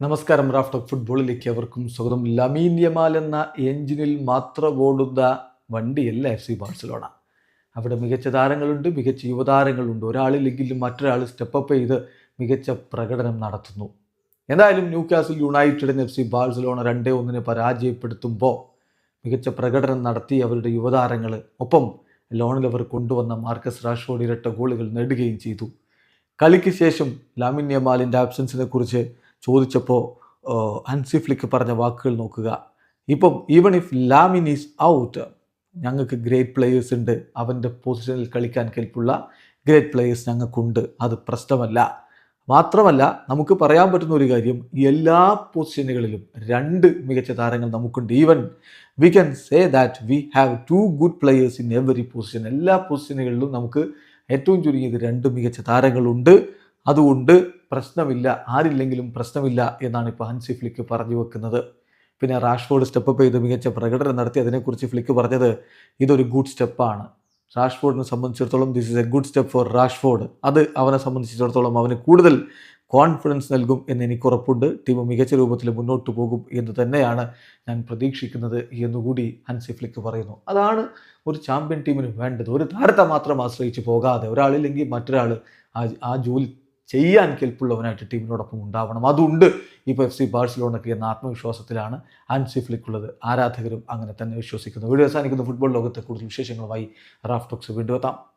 നമസ്കാരം raft of ഫുട്ബോളിലേക്ക് അവർക്കും സ്വാഗതം. ലമീൻ യമാൽ എന്ന എഞ്ചിനിൽ മാത്രം ഓടുന്ന വണ്ടിയല്ല എഫ് സി ബാഴ്സലോണ. അവിടെ മികച്ച താരങ്ങളുണ്ട് മികച്ച യുവതാരങ്ങളുണ്ട്. ഒരാളില്ലെങ്കിലും മറ്റൊരാൾ സ്റ്റെപ്പപ്പ് ചെയ്ത് മികച്ച പ്രകടനം നടത്തുന്നു. എന്തായാലും ന്യൂ കാസിൽ യുണൈറ്റഡിന് എഫ് സി ബാഴ്സലോണ രണ്ടേ ഒന്നിനെ പരാജയപ്പെടുത്തുമ്പോൾ മികച്ച പ്രകടനം നടത്തി അവരുടെ യുവതാരങ്ങൾ ഒപ്പം ലോണിൽ അവർ കൊണ്ടുവന്ന മാർക്കസ് റാഷ്ഫോർഡ് ഇരട്ട ഗോളുകൾ നേടുകയും ചെയ്തു. കളിക്ക് ശേഷം ലാമിൻ യമാലിന്റെ ആബ്സൻസിനെ കുറിച്ച് ചോദിച്ചപ്പോൾ ഹൻസി ഫ്ലിക്ക് പറഞ്ഞ വാക്കുകൾ നോക്കുക. ഇപ്പം even if Lamine is out ഞങ്ങൾക്ക് ഗ്രേറ്റ് പ്ലേയേഴ്സ് ഉണ്ട്. അവന്റെ പൊസിഷനിൽ കളിക്കാൻ കെൽപ്പുള്ള ഗ്രേറ്റ് പ്ലേയേഴ്സ് ഞങ്ങൾക്കുണ്ട്. അത് പ്രശ്നമല്ല. മാത്രമല്ല നമുക്ക് പറയാൻ പറ്റുന്ന ഒരു കാര്യം എല്ലാ പൊസിഷനുകളിലും രണ്ട് മികച്ച താരങ്ങൾ നമുക്കുണ്ട്. Even we can say that we have two good players in every position എല്ലാ പൊസിഷനുകളിലും നമുക്ക് ഏറ്റവും ചുരുങ്ങിയത് രണ്ട് മികച്ച താരങ്ങളുണ്ട്. അതുകൊണ്ട് പ്രശ്നമില്ല ആരില്ലെങ്കിലും പ്രശ്നമില്ല എന്നാണ് ഇപ്പോൾ ഹൻസി ഫ്ലിക്ക് പറഞ്ഞു വെക്കുന്നത്. പിന്നെ റാഷ്ഫോർഡ് സ്റ്റെപ്പ് ചെയ്ത് മികച്ച പ്രകടനം നടത്തി അതിനെക്കുറിച്ച് ഫ്ലിക്ക് പറഞ്ഞത് ഇതൊരു ഗുഡ് സ്റ്റെപ്പാണ് റാഷ്ഫോർഡിനെ സംബന്ധിച്ചിടത്തോളം this is a good step for Rashford. അത് അവനെ സംബന്ധിച്ചിടത്തോളം അവന് കൂടുതൽ കോൺഫിഡൻസ് നൽകും എന്ന് എനിക്ക് ഉറപ്പുണ്ട്. ടീം മികച്ച രൂപത്തിൽ മുന്നോട്ട് പോകും എന്ന് തന്നെയാണ് ഞാൻ പ്രതീക്ഷിക്കുന്നത് എന്നുകൂടി ഹൻസി ഫ്ലിക്ക് പറയുന്നു. അതാണ് ഒരു ചാമ്പ്യൻ ടീമിന് വേണ്ടത്. ഒരു താരത്തെ മാത്രം ആശ്രയിച്ച് പോകാതെ ഒരാളില്ലെങ്കിൽ മറ്റൊരാൾ ആ ആ ജോലി ചെയ്യാൻ കെൽപ്പുള്ളവനായിട്ട് ടീമിനോടൊപ്പം ഉണ്ടാവണം. അതുണ്ട്. ഇപ്പോൾ എഫ് സി ബാഴ്സലോണയ്ക്ക് എന്ന ആത്മവിശ്വാസത്തിലാണ് ഹൻസി ഫ്ലിക്കുള്ളത്. ആരാധകരും അങ്ങനെ തന്നെ വിശ്വസിക്കുന്നു. വീഡിയോ അവസാനിക്കുന്ന. ഫുട്ബോൾ ലോകത്തെ കൂടുതൽ വിശേഷങ്ങളുമായി റാഫ് ടോക്സ് വീണ്ടും എത്താം.